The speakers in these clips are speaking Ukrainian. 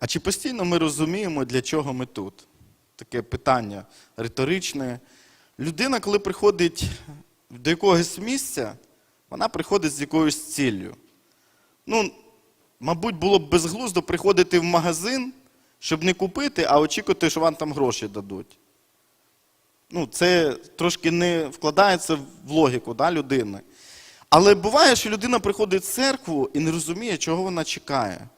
А чи постійно ми розуміємо, для чого ми тут? Таке питання риторичне. Людина, коли приходить до якогось місця, вона приходить з якоюсь ціллю. Ну, мабуть, було б безглуздо приходити в магазин, щоб не купити, а очікувати, що вам там гроші дадуть. Ну, це трошки не вкладається в логіку да, людини. Але буває, що людина приходить в церкву і не розуміє, чого вона чекає.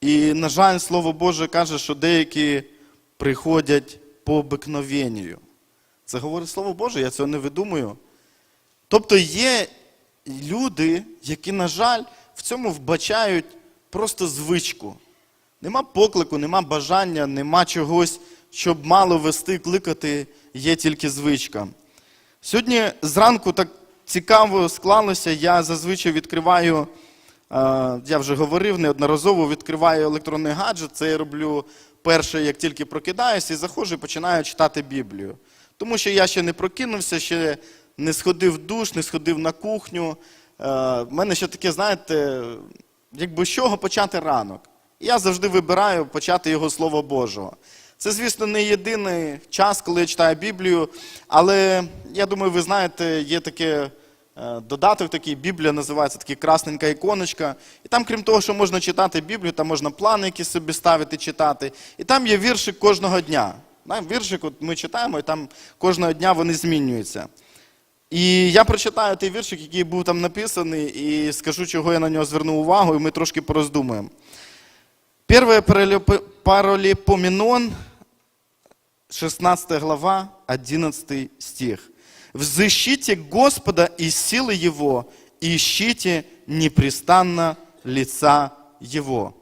І, на жаль, Слово Боже каже, що деякі приходять по обикновенню. Це говорить Слово Боже, я цього не видумую. Тобто є люди, які, на жаль, в цьому вбачають просто звичку. Нема поклику, нема бажання, нема чогось, щоб мало вести, кликати, є тільки звичка. Сьогодні зранку так цікаво склалося, я зазвичай відкриваю, я вже говорив неодноразово, відкриваю електронний гаджет, це я роблю перше, як тільки прокидаюся, і заходжу і починаю читати Біблію. Тому що я ще не прокинувся, ще не сходив в душ, не сходив на кухню. Е, В мене ще таке, знаєте, якби з чого почати ранок. Я завжди вибираю почати його Слово Божого. Це, звісно, не єдиний час, коли я читаю Біблію, але я думаю, ви знаєте, є таке е, додаток такий, Біблія називається такий красненька іконочка. І там, крім того, що можна читати Біблію, там можна плани якісь собі ставити, читати. І там є віршик кожного дня. Віршик от ми читаємо, і там кожного дня вони змінюються. І я прочитаю той віршик, який був там написаний, і скажу, чого я на нього звернув увагу, і ми трошки пороздумаємо. Первое паралипоменон, 16 глава, 11 стих. «Взыщите Господа и силы Его, и ищите непрестанно лица Його».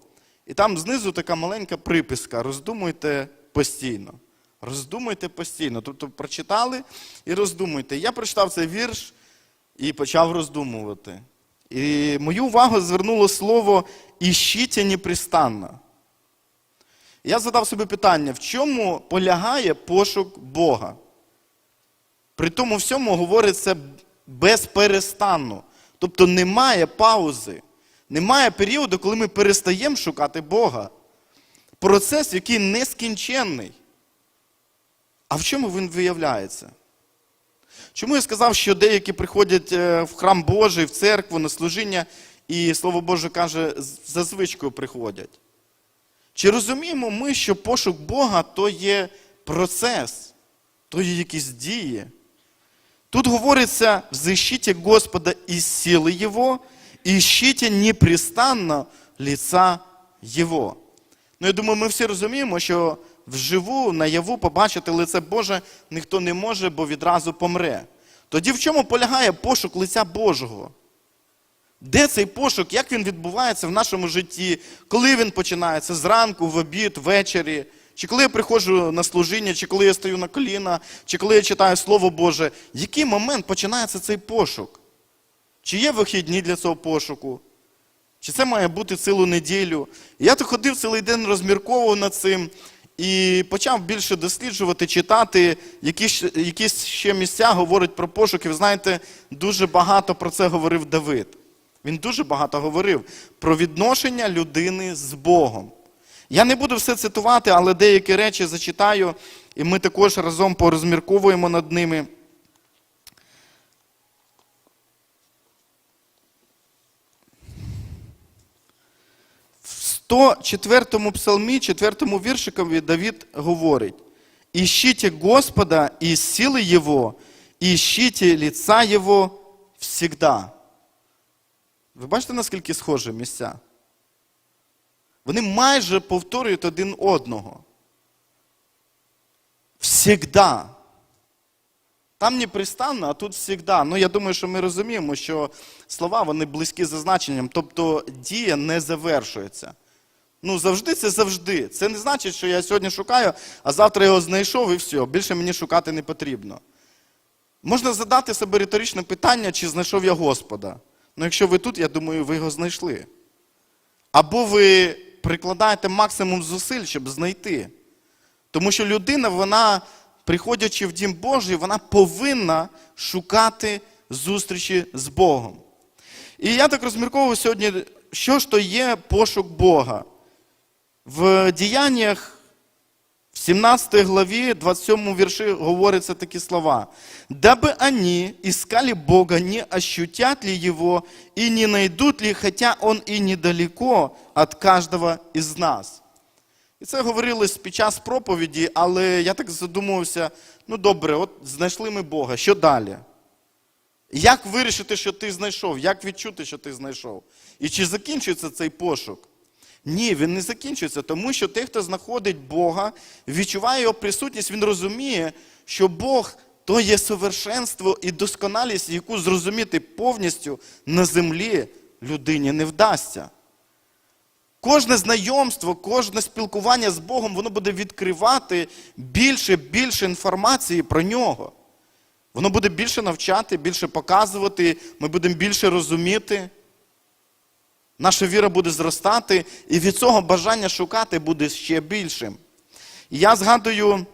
І там знизу така маленька приписка. Роздумуйте постійно. Роздумуйте постійно. Тобто прочитали і роздумуйте. Я прочитав цей вірш і почав роздумувати. І мою увагу звернуло слово «іщите непрестанно». Я задав собі питання, в чому полягає пошук Бога? При тому всьому говориться безперестанно. Тобто немає паузи, немає періоду, коли ми перестаємо шукати Бога. Процес, який нескінченний. А в чому він виявляється? Чому я сказав, що деякі приходять е, в храм Божий, в церкву, на служіння, і Слово Боже каже, за звичкою приходять? Чи розуміємо ми, що пошук Бога то є процес, то є якісь дії? Тут говориться, взыщите Господа із сили Його, і ищите непрестанно лица Його. Ну, я думаю, ми всі розуміємо, що вживу, наяву побачити лице Боже ніхто не може, бо відразу помре. Тоді в чому полягає пошук лиця Божого? Де цей пошук, як він відбувається в нашому житті, коли він починається? Зранку, в обід, ввечері, чи коли я приходжу на служіння, чи коли я стою на коліна, чи коли я читаю Слово Боже, який момент починається цей пошук? Чи є вихідні для цього пошуку? Чи це має бути цілу неділю? Я то ходив цілий день, розмірковував над цим і почав більше досліджувати, читати, які, ж- якісь ще місця говорять про пошук. І ви знаєте, дуже багато про це говорив Давид. Він дуже багато говорив про відношення людини з Богом. Я не буду все цитувати, але деякі речі зачитаю, і ми також разом порозмірковуємо над ними. В 104 псалмі, 4 віршикові Давид говорить: «Ищите Господа из силы Его, ищите лица Его всегда». Ви бачите, наскільки схожі місця? Вони майже повторюють один одного. Всегда. Там не пристанно, а тут всегда. Ну, я думаю, що ми розуміємо, що слова вони близькі за значенням, тобто дія не завершується. Ну, завжди це завжди. Це не значить, що я сьогодні шукаю, а завтра його знайшов і все. Більше мені шукати не потрібно. Можна задати себе риторичне питання, чи знайшов я Господа. Ну, якщо ви тут, я думаю, ви його знайшли. Або ви прикладаєте максимум зусиль, щоб знайти. Тому що людина, вона, приходячи в Дім Божий, вона повинна шукати зустрічі з Богом. І я так розмірковував сьогодні, що ж то є пошук Бога. В діяннях 17 главі, 27 вірші говорятся такі слова. «Дабы они искали Бога, не ощутят ли Его и не найдут ли, хотя Он и недалеко от каждого из нас». І це говорилось під час проповіді, але я так задумувався, ну добре, от знайшли ми Бога, що далі? Як вирішити, що ти знайшов? Як відчути, що ти знайшов? І чи закінчується цей пошук? Ні, він не закінчується, тому що той, хто знаходить Бога, відчуває його присутність, він розуміє, що Бог то є совершенство і досконалість, яку зрозуміти повністю на землі людині не вдасться. Кожне знайомство, кожне спілкування з Богом, воно буде відкривати більше, більше інформації про нього. Воно буде більше навчати, більше показувати, ми будемо більше розуміти. Наша віра буде зростати, і від цього бажання шукати буде ще більшим. І я згадую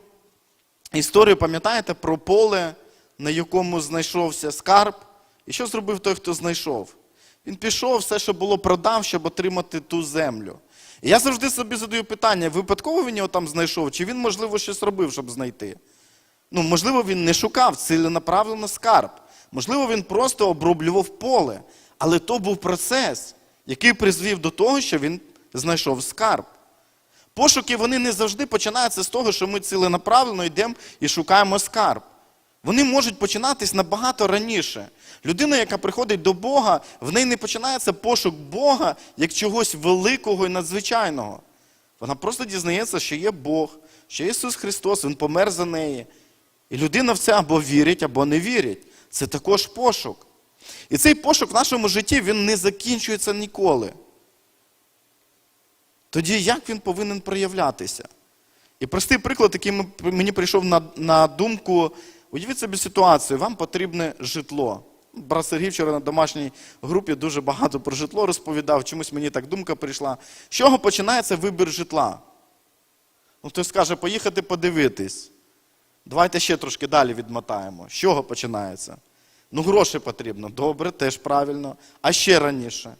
історію, пам'ятаєте, про поле, на якому знайшовся скарб. І що зробив той, хто знайшов? Він пішов, все, що було, продав, щоб отримати ту землю. І я завжди собі задаю питання: випадково він його там знайшов, чи він, можливо, щось робив, щоб знайти? Ну, можливо, він не шукав ціленаправлено скарб. Можливо, він просто оброблював поле. Але то був процес, який призвів до того, що він знайшов скарб. Пошуки вони не завжди починаються з того, що ми ціленаправленно йдемо і шукаємо скарб. Вони можуть починатись набагато раніше. Людина, яка приходить до Бога, в неї не починається пошук Бога як чогось великого і надзвичайного. Вона просто дізнається, що є Бог, що Ісус Христос, Він помер за неї. І людина в це або вірить, або не вірить. Це також пошук. І цей пошук в нашому житті він не закінчується ніколи. Тоді як він повинен проявлятися? І простий приклад, який мені прийшов на, на думку, уявіть собі ситуацію, вам потрібне житло. Брат Сергій вчора на домашній групі дуже багато про житло розповідав, чомусь мені так думка прийшла. З чого починається вибір житла? Ну, хтось скаже, поїхати подивитись. Давайте ще трошки далі відмотаємо. З чого починається? Ну, гроші потрібно. Добре, теж правильно. А ще раніше.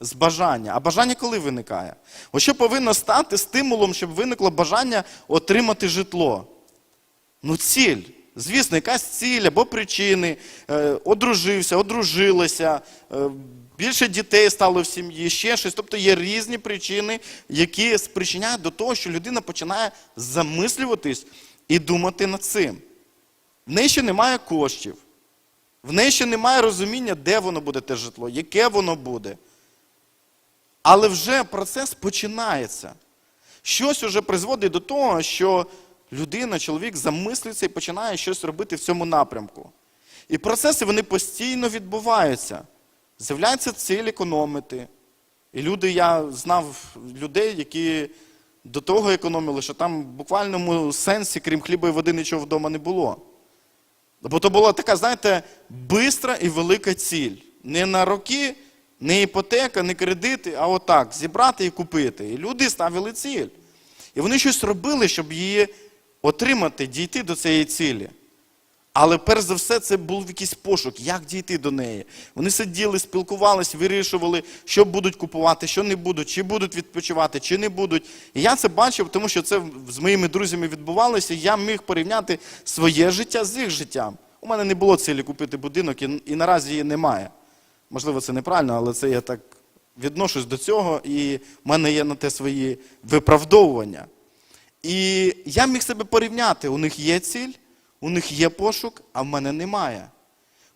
З бажання. А бажання коли виникає? Ось що повинно стати стимулом, щоб виникло бажання отримати житло? Ну, ціль. Звісно, якась ціль або причини. Е, одружився, одружилася, е, більше дітей стало в сім'ї, ще щось. Тобто є різні причини, які спричиняють до того, що людина починає замислюватись і думати над цим. В неї ще немає коштів. В неї ще немає розуміння, де воно буде те житло, яке воно буде. Але вже процес починається. Щось уже призводить до того, що людина, чоловік замислюється і починає щось робити в цьому напрямку. І процеси вони постійно відбуваються. З'являється ціль економити. І люди, я знав людей, які до того економили, що там в буквальному сенсі, крім хліба і води, нічого вдома не було. Бо то була така, знаєте, бистра і велика ціль. Не на роки, не іпотека, не кредити, а отак, зібрати і купити. І люди ставили ціль. І вони щось робили, щоб її отримати, дійти до цієї цілі. Але перш за все, це був якийсь пошук, як дійти до неї. Вони сиділи, спілкувалися, вирішували, що будуть купувати, що не будуть, чи будуть відпочивати, чи не будуть. І я це бачив, тому що це з моїми друзями відбувалося. і Я міг порівняти своє життя з їх життям. У мене не було цілі купити будинок, і, і наразі її немає. Можливо, це неправильно, але це я так відношусь до цього, і в мене є на те свої виправдовування. І я міг себе порівняти. У них є ціль, у них є пошук, а в мене немає.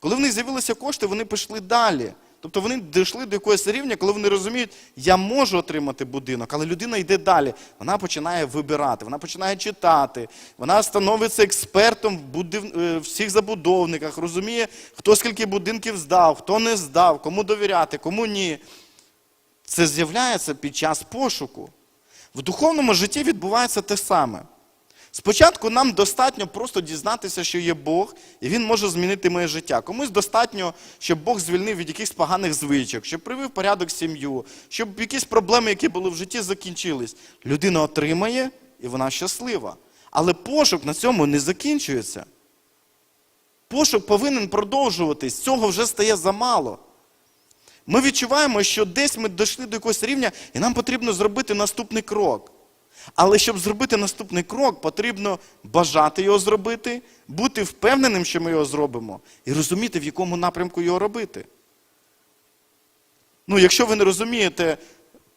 Коли в них з'явилися кошти, вони пішли далі. Тобто вони дійшли до якогось рівня, коли вони розуміють, я можу отримати будинок, але людина йде далі. Вона починає вибирати, вона починає читати, вона становиться експертом в будив... е, всіх забудовниках, розуміє, хто скільки будинків здав, хто не здав, кому довіряти, кому ні. Це з'являється під час пошуку. В духовному житті відбувається те саме. Спочатку нам достатньо просто дізнатися, що є Бог, і Він може змінити моє життя. Комусь достатньо, щоб Бог звільнив від якихось поганих звичок, щоб привив порядок сім'ю, щоб якісь проблеми, які були в житті, закінчились. Людина отримає, і вона щаслива. Але пошук на цьому не закінчується. Пошук повинен продовжуватись, цього вже стає замало. Ми відчуваємо, що десь ми дійшли до якогось рівня, і нам потрібно зробити наступний крок. Але щоб зробити наступний крок, потрібно бажати його зробити, бути впевненим, що ми його зробимо, і розуміти, в якому напрямку його робити. Ну, якщо ви не розумієте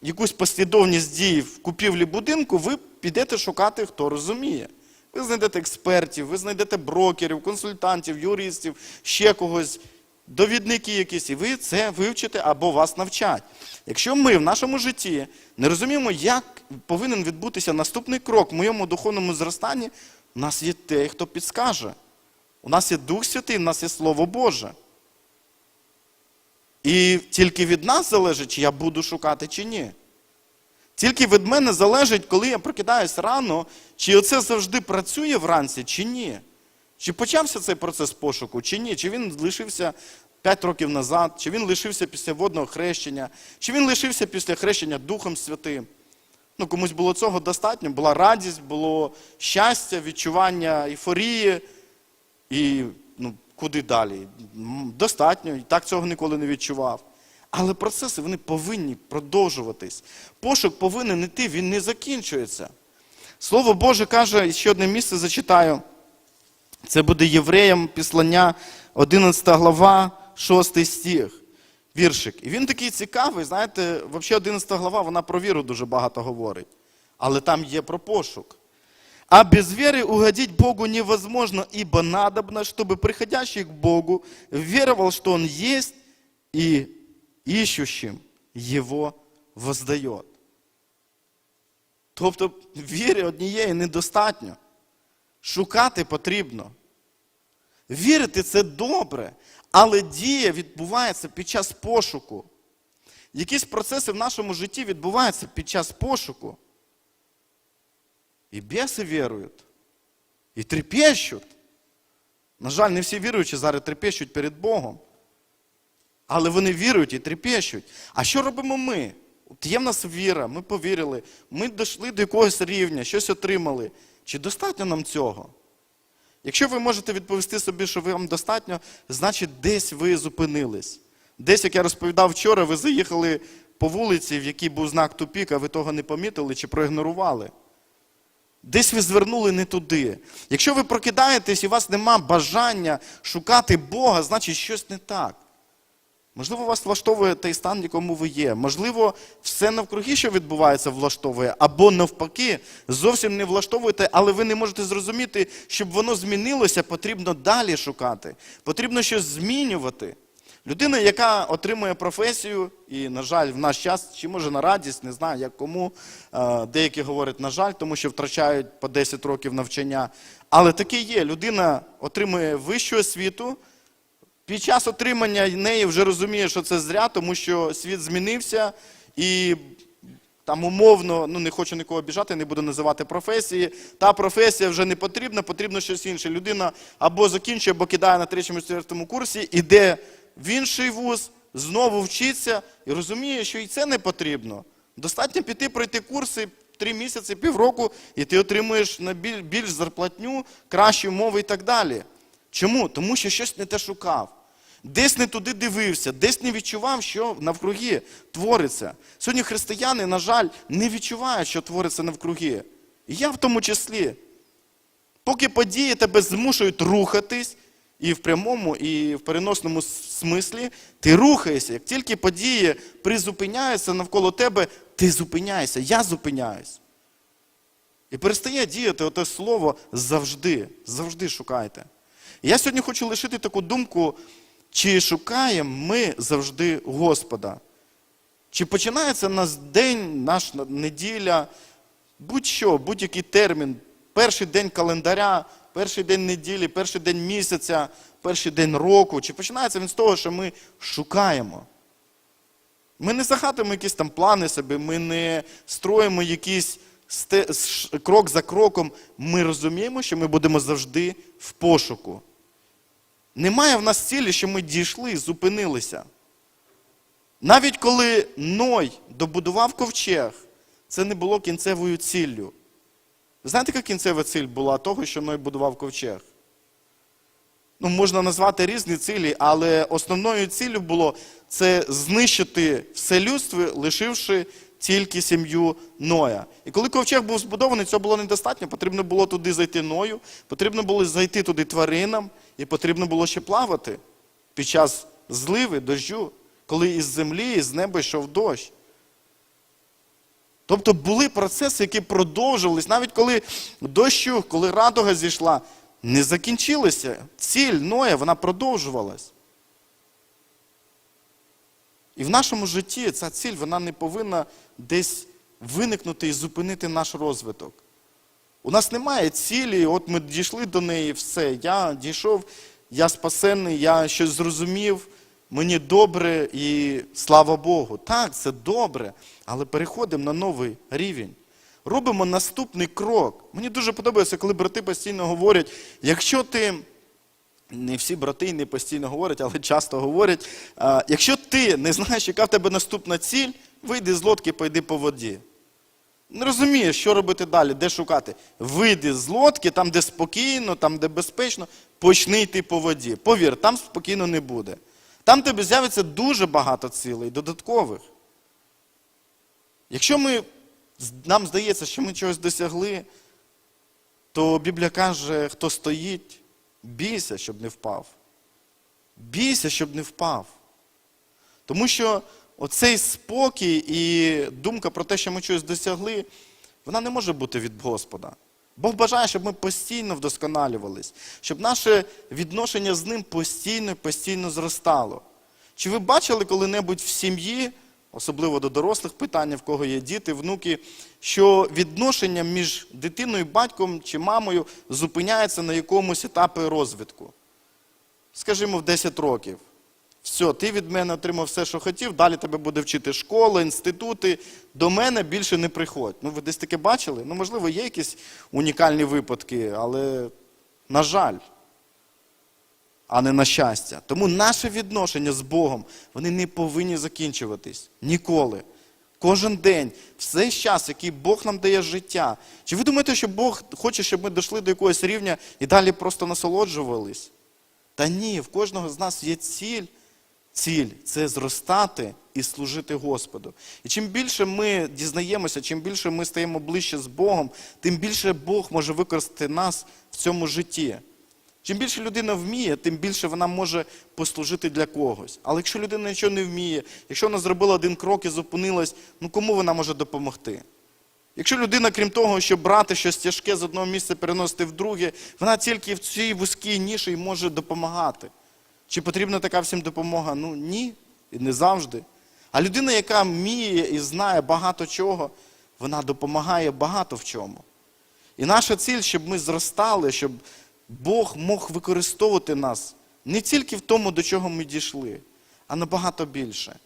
якусь послідовність дій в купівлі будинку, ви підете шукати, хто розуміє. Ви знайдете експертів, ви знайдете брокерів, консультантів, юристів, ще когось, довідники якісь, і ви це вивчите або вас навчать. Якщо ми в нашому житті не розуміємо, як повинен відбутися наступний крок в моєму духовному зростанні, у нас є той, хто підскаже. У нас є Дух Святий, у нас є Слово Боже. І тільки від нас залежить, чи я буду шукати, чи ні. Тільки від мене залежить, коли я прокидаюсь рано, чи оце завжди працює вранці, чи ні. Чи почався цей процес пошуку, чи ні, чи він лишився 5 років назад, чи він лишився після водного хрещення, чи він лишився після хрещення Духом Святим. Ну, комусь було цього достатньо, була радість, було щастя, відчування ейфорії. І ну, куди далі? Достатньо, і так цього ніколи не відчував. Але процеси вони повинні продовжуватись. Пошук повинен іти, він не закінчується. Слово Боже каже, ще одне місце зачитаю. Це буде Євреям післання 11 глава, 6 стих. Віршик. І він такий цікавий, знаєте, взагалі 11 глава, вона про віру дуже багато говорить. Але там є про пошук. А без веры угодить Богу невозможно, ибо надобно, чтобы приходящий к Богу веровал, что Он есть, и ищущим Его воздает. Тобто віри однієї недостатньо. Шукати потрібно. Вірити це добре, але дія відбувається під час пошуку. Якісь процеси в нашому житті відбуваються під час пошуку. І біси вірують, і трепещуть. На жаль, не всі віруючі зараз трепещуть перед Богом. Але вони вірують і трепещуть. А що робимо ми? От є в нас віра, ми повірили, ми дійшли до якогось рівня, щось отримали. Чи достатньо нам цього? Якщо ви можете відповісти собі, що вам достатньо, значить десь ви зупинились. Десь, як я розповідав вчора, ви заїхали по вулиці, в якій був знак тупік, а ви того не помітили чи проігнорували. Десь ви звернули не туди. Якщо ви прокидаєтесь і у вас нема бажання шукати Бога, значить щось не так. Можливо, вас влаштовує той стан, в якому ви є. Можливо, все навкруги, що відбувається, влаштовує, або навпаки, зовсім не влаштовуєте, але ви не можете зрозуміти, щоб воно змінилося, потрібно далі шукати. Потрібно щось змінювати. Людина, яка отримує професію, і, на жаль, в наш час, чи може на радість, не знаю, як кому. е, Деякі говорять, на жаль, тому що втрачають по 10 років навчання. Але таке є. Людина отримує вищу освіту. Під час отримання неї вже розуміє, що це зря, тому що світ змінився і там умовно, ну не хочу нікого обіжати, не буду називати професії. Та професія вже не потрібна, потрібно щось інше. Людина або закінчує, або кидає на третьому четвертому курсі, іде в інший вуз, знову вчиться і розуміє, що і це не потрібно. Достатньо піти пройти курси три місяці, півроку, і ти отримуєш на більш зарплатню, кращі умови і так далі. Чому? Тому що щось не те шукав. Десь не туди дивився, десь не відчував, що навкруги твориться. Сьогодні християни, на жаль, не відчувають, що твориться навкруги. І я в тому числі. Поки події тебе змушують рухатись, і в прямому, і в переносному смислі, ти рухаєшся. Як тільки події призупиняються навколо тебе, ти зупиняєшся, я зупиняюсь. І перестає діяти оте слово завжди, завжди шукайте. І я сьогодні хочу лишити таку думку, чи шукаємо ми завжди Господа? Чи починається нас день, наш неділя, будь-що, будь-який термін, перший день календаря, перший день неділі, перший день місяця, перший день року, чи починається він з того, що ми шукаємо? Ми не загадуємо якісь там плани собі, ми не строїмо якісь крок за кроком. Ми розуміємо, що ми будемо завжди в пошуку. Немає в нас цілі, що ми дійшли зупинилися. Навіть коли Ной добудував ковчег, це не було кінцевою ціллю. Знаєте, яка кінцева ціль була того, що Ной будував ковчег? ну, можна назвати різні цілі, але основною ціллю було це знищити все людство, лишивши тільки сім'ю Ноя. І коли ковчег був збудований, цього було недостатньо. Потрібно було туди зайти Ною, потрібно було зайти туди тваринам, і потрібно було ще плавати під час зливи, дощу, коли із землі, із неба йшов дощ. Тобто були процеси, які продовжувались, навіть коли дощу, коли радуга зійшла, не закінчилися. Ціль Ноя, вона продовжувалась. І в нашому житті ця ціль вона не повинна десь виникнути і зупинити наш розвиток. У нас немає цілі, от ми дійшли до неї, все. Я дійшов, я спасенний, я щось зрозумів, мені добре і слава Богу. Так, це добре, але переходимо на новий рівень. Робимо наступний крок. Мені дуже подобається, коли брати постійно говорять, якщо ти не всі брати не постійно говорять, але часто говорять. Якщо ти не знаєш, яка в тебе наступна ціль, вийди з лодки, пойди по воді. Не розумієш, що робити далі, де шукати. Вийди з лодки, там, де спокійно, там, де безпечно, почни йти по воді. Повір, там спокійно не буде. Там тобі з'явиться дуже багато цілей, додаткових. Якщо ми, нам здається, що ми чогось досягли, то Біблія каже, хто стоїть, бійся, щоб не впав. Бійся, щоб не впав. Тому що оцей спокій і думка про те, що ми щось досягли, вона не може бути від Господа. Бог бажає, щоб ми постійно вдосконалювались, щоб наше відношення з ним постійно і постійно зростало. Чи ви бачили коли-небудь в сім'ї, особливо до дорослих питання, в кого є діти, внуки, що відношення між дитиною, батьком чи мамою зупиняється на якомусь етапі розвитку? Скажімо, в 10 років. Все, ти від мене отримав все, що хотів, далі тебе буде вчити школа, інститути. До мене більше не приходь. Ну, ви десь таке бачили? Ну, можливо, є якісь унікальні випадки, але, на жаль, а не на щастя. Тому наше відношення з Богом, вони не повинні закінчуватись ніколи. Кожен день, все час, який Бог нам дає життя. Чи ви думаєте, що Бог хоче, щоб ми дійшли до якогось рівня і далі просто насолоджувались? Та ні, в кожного з нас є ціль. Ціль це зростати і служити Господу. І чим більше ми дізнаємося, чим більше ми стаємо ближче з Богом, тим більше Бог може використати нас в цьому житті. Чим більше людина вміє, тим більше вона може послужити для когось. Але якщо людина нічого не вміє, якщо вона зробила один крок і зупинилась, ну кому вона може допомогти? Якщо людина, крім того, щоб брати щось тяжке з одного місця переносити в друге, вона тільки в цій вузькій ніші може допомагати. Чи потрібна така всім допомога? Ну ні, і не завжди. А людина, яка вміє і знає багато чого, вона допомагає багато в чому. І наша ціль, щоб ми зростали, щоб Бог мог використовувати нас не тільки в тому, до чого ми дійшли, а набагато більше.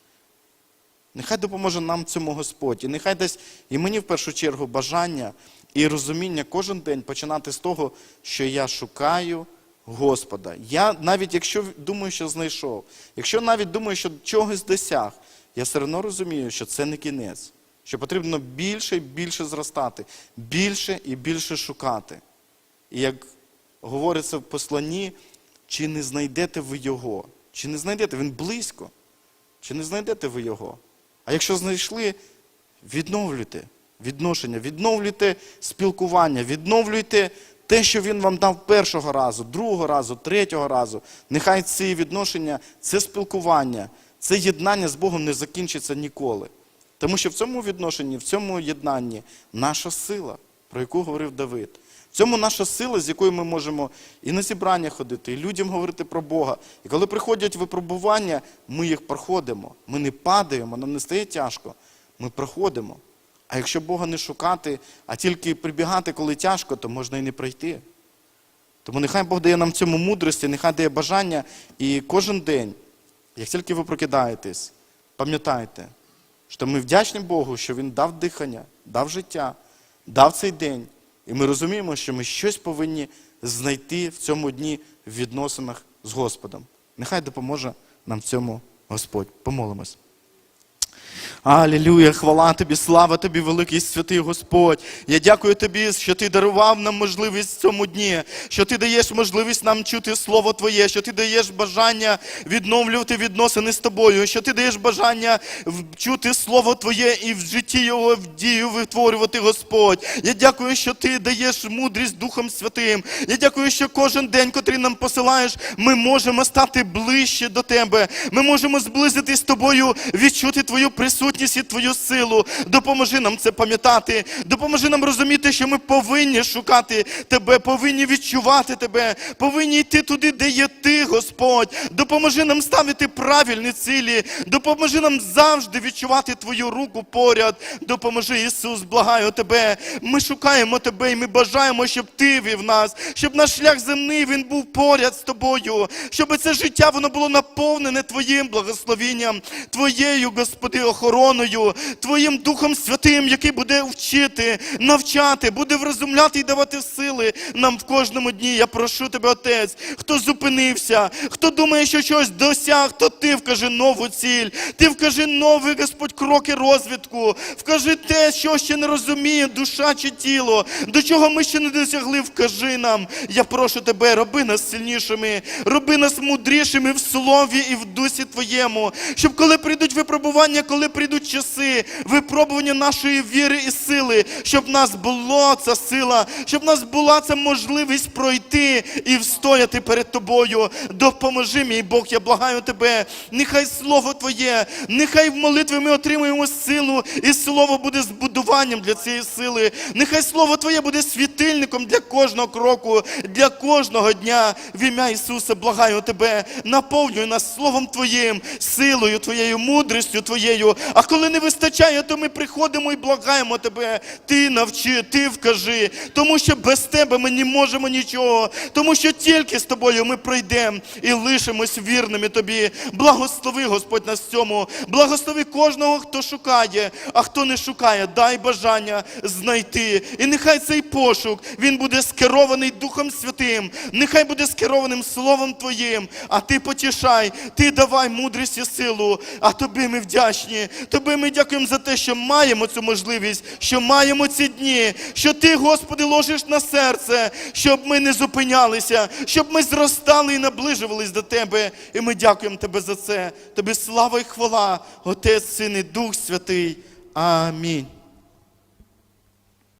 Нехай допоможе нам цьому Господь. І нехай дасть і мені в першу чергу бажання і розуміння кожен день починати з того, що я шукаю Господа. Я навіть якщо думаю, що знайшов, якщо навіть думаю, що чогось досяг, я все одно розумію, що це не кінець, що потрібно більше і більше зростати, більше і більше шукати. І як говориться в посланні, чи не знайдете ви його? Чи не знайдете? Він близько. Чи не знайдете ви його? А якщо знайшли, відновлюйте відношення, відновлюйте спілкування, відновлюйте те, що він вам дав першого разу, другого разу, третього разу. Нехай ці відношення, це спілкування, це єднання з Богом не закінчиться ніколи. Тому що в цьому відношенні, в цьому єднанні наша сила, про яку говорив Давид. В цьому наша сила, з якою ми можемо і на зібрання ходити, і людям говорити про Бога. І коли приходять випробування, ми їх проходимо. Ми не падаємо, нам не стає тяжко. Ми проходимо. А якщо Бога не шукати, а тільки прибігати, коли тяжко, то можна і не пройти. Тому нехай Бог дає нам цьому мудрості, нехай дає бажання. І кожен день, як тільки ви прокидаєтесь, пам'ятайте, що ми вдячні Богу, що Він дав дихання, дав життя, дав цей день. І ми розуміємо, що ми щось повинні знайти в цьому дні в відносинах з Господом. Нехай допоможе нам в цьому Господь. Помолимось. Алілюя, хвала тобі, слава тобі, великий святий Господь. Я дякую тобі, що ти дарував нам можливість в цьому дні, що ти даєш можливість нам чути Слово Твоє, що ти даєш бажання відновлювати відносини з тобою, що ти даєш бажання чути Слово Твоє і в житті його в дію витворювати Господь. Я дякую, що ти даєш мудрість Духом Святим. Я дякую, що кожен день, котрий нам посилаєш, ми можемо стати ближче до тебе. Ми можемо зблизитись з тобою, відчути твою присутність і твою силу. Допоможи нам це пам'ятати. Допоможи нам розуміти, що ми повинні шукати тебе, повинні відчувати тебе, повинні йти туди, де є ти, Господь. Допоможи нам ставити правильні цілі. Допоможи нам завжди відчувати твою руку поряд. Допоможи, Ісус, благаю тебе. Ми шукаємо тебе і ми бажаємо, щоб ти вів нас, щоб наш шлях земний він був поряд з тобою, щоб це життя воно було наповнене Твоїм благословінням, Твоєю, Господи, охороною, Твоїм Духом Святим, який буде вчити, навчати, буде вразумляти і давати сили нам в кожному дні. Я прошу тебе, Отець, хто зупинився, хто думає, що щось досяг, то ти вкажи нову ціль, ти вкажи нові, Господь, кроки розвитку, вкажи те, що ще не розуміє душа чи тіло, до чого ми ще не досягли, вкажи нам. Я прошу тебе, роби нас сильнішими, роби нас мудрішими в слові і в дусі Твоєму, щоб коли прийдуть випробування, коли прийдуть часи, випробування нашої віри і сили, щоб в нас була ця сила, щоб в нас була ця можливість пройти і встояти перед тобою. Допоможи, мій Бог, я благаю тебе. Нехай слово Твоє, нехай в молитві ми отримуємо силу, і слово буде збудуванням для цієї сили. Нехай слово Твоє буде світильником для кожного кроку, для кожного дня. В ім'я Ісуса, благаю тебе, наповнюй нас Словом Твоїм, силою Твоєю, мудрістю Твоєю. А коли не вистачає, то ми приходимо і благаємо тебе. Ти навчи, ти вкажи, тому що без тебе ми не можемо нічого, тому що тільки з тобою ми пройдемо і лишимось вірними тобі. Благослови, Господь, нас в цьому. Благослови кожного, хто шукає, а хто не шукає, дай бажання знайти. І нехай цей пошук він буде скерований Духом Святим, нехай буде скерованим Словом Твоїм. А ти потішай, ти давай мудрість і силу. А тобі ми вдячні. Тобі ми дякуємо за те, що маємо цю можливість, що маємо ці дні, що ти, Господи, ложиш на серце, щоб ми не зупинялися, щоб ми зростали і наближувались до Тебе. І ми дякуємо Тебе за це. Тобі слава і хвала, Отець, Син і Дух Святий. Амінь.